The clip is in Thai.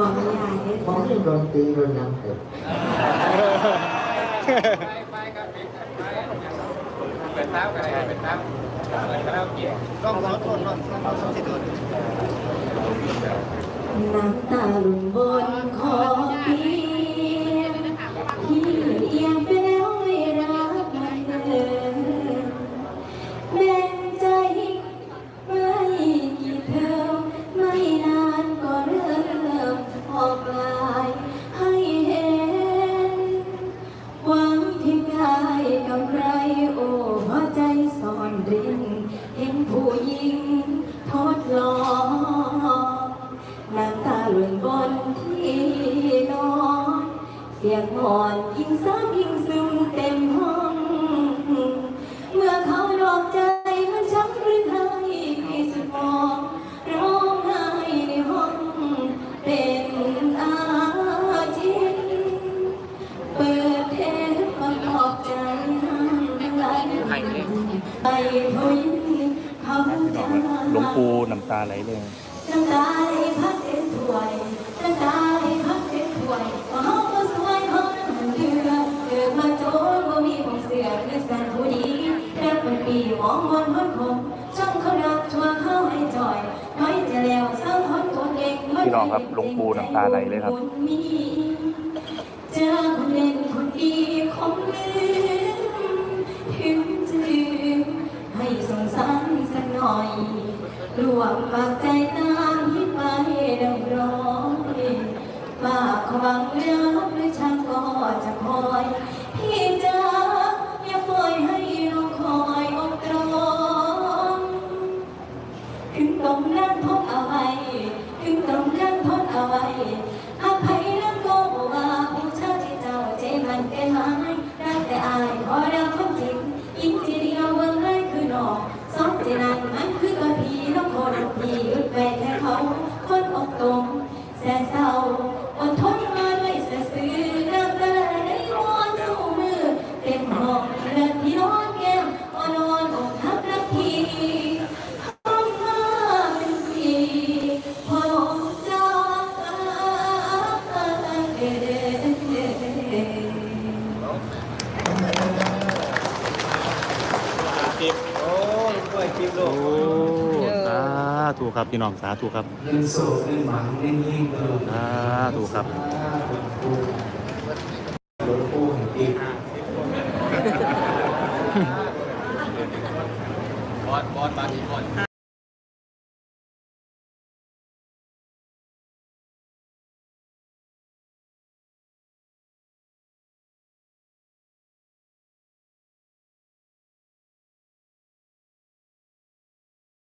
ตีรุนแรงเกิดเป็นเท้ากันเลยเป็นเท้าเปิดคาราโอเกะต้องสอนทนนอนต้องสอนที่ทนน้ำตาหล่นบน น้ำตาหล่นบนที่นอนเปียกหอนยิ่งซ้ำยิ่งซึมเต็มห้อง เมื่อเขาดอกใจมันช้ำหรือไทยพี่สุดมองร้องไห้ในห้องเป็นอาทิตย์เปิดเทปมาปลอบใจไหลไปทุยเขาจะหลวงปู่น้ำตาไหลเลย น้ำตาไหลพัดเป็นถ้วยน้ำตาไหลพัดเป็นถ้วยว่าเขาก็สวยเขานั้นเดือเกิดมาโจนบ่มีของเสือคือสันผู้ดีรักเป็นปีมองมนพ้นคงช่องเขารักชัวเขาให้จ่อยน้อยจะแล้วเศร้าทนตัวเก่งพี่น้องครับหลวงปู่น้ำตาไหลเลยครับ เจอคนเล่นคนดีของลืมถึงจะลืมให้สงสารสักหน่อยรวมฝากใจตามที่ไป ดำร้อยฝากความรักด้วยช่างก็จะคอย พี่จะอย่าปล่อยให้น้อคอยอดตรองถึงตรงนั้นทนเอาไว้ ถึงตรงนั้นทนเอาไว้หากใครนั้นก็บอกว่าผู้ชายที่เจ้าใจมันเป็นม้ไจิบโอ้ยกล้วยจิบลูโอ้กสาธุครับพี่น้องสาธุครับเงินโศกเงินหวังเงินยิ่งตลอดสาธุครับหลวงปู่แห่งปีบอสบอสบาร์บีบอส